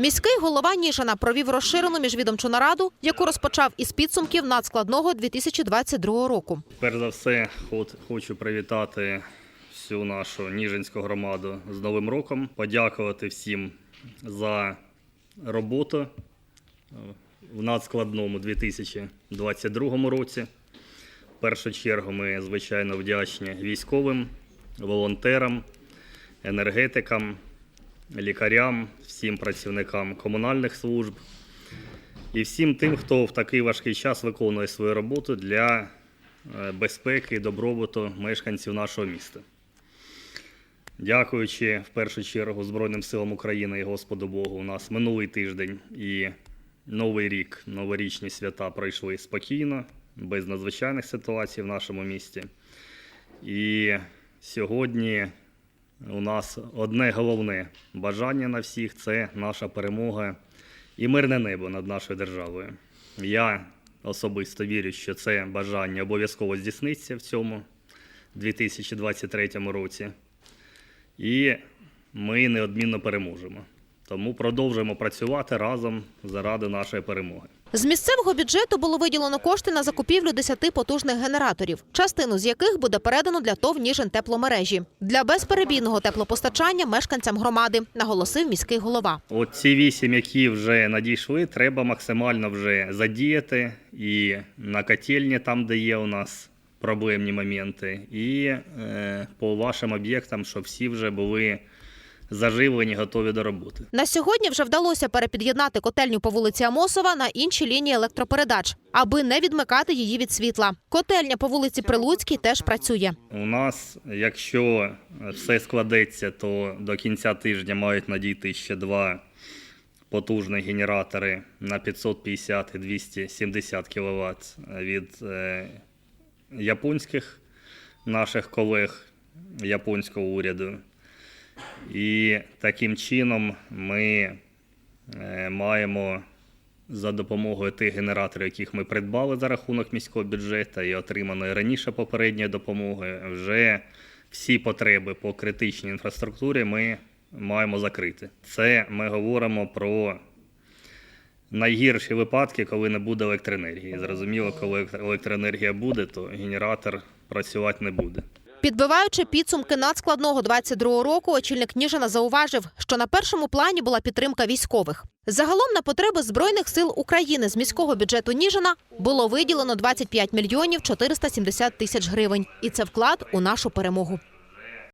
Міський голова Ніжина провів розширену міжвідомчу нараду, яку розпочав із підсумків надскладного 2022 року. Перш за все, хочу привітати всю нашу Ніжинську громаду з Новим роком, подякувати всім за роботу е, в надскладному 2022 році. В першу чергу ми, звичайно, вдячні військовим, волонтерам, енергетикам, лікарям, всім працівникам комунальних служб і всім тим, хто в такий важкий час виконує свою роботу для е, безпеки і добробуту мешканців нашого міста. Дякуючи в першу чергу Збройним силам України і Господу Богу, у нас минулий тиждень і Новий рік, новорічні свята пройшли спокійно, без надзвичайних ситуацій в нашому місті. І сьогодні у нас одне головне бажання на всіх це наша перемога і мирне небо над нашою державою. Я особисто вірю, що це бажання обов'язково здійсниться в цьому 2023 році. І ми неодмінно переможемо. Тому продовжуємо працювати разом заради нашої перемоги. З місцевого бюджету було виділено кошти на закупівлю 10 потужних генераторів, частину з яких буде передано для ТОВ «Ніжин тепломережі для безперебійного теплопостачання мешканцям громади, наголосив міський голова. От ці вісім, які вже надійшли, треба максимально вже задіяти і на котельні, там, де є у нас проблемні моменти, і е, по вашим об'єктам, щоб всі вже були заживлені, готові до роботи. На сьогодні вже вдалося перепід'єднати котельню по вулиці Амосова на інші лінії електропередач, аби не відмикати її від світла. Котельня по вулиці Прилуцькій теж працює. У нас, якщо все складеться, то до кінця тижня мають надійти ще два потужні генератори на 550 і 270 кВт від е, японських наших колег японського уряду. І таким чином ми е, маємо за допомогою тих генераторів, яких ми придбали за рахунок міського бюджету і отриманої раніше попередньої допомоги, вже всі потреби по критичній інфраструктурі ми маємо закрити. Це ми говоримо про найгірші випадки, коли не буде електроенергії. Зрозуміло, коли електроенергія буде, то генератор працювати не буде. Підбиваючи підсумки надскладного 22 року, очільник Ніжина зауважив, що на першому плані була підтримка військових. Загалом на потреби збройних сил України з міського бюджету Ніжина було виділено 25 мільйонів 470 тисяч гривень, і це вклад у нашу перемогу.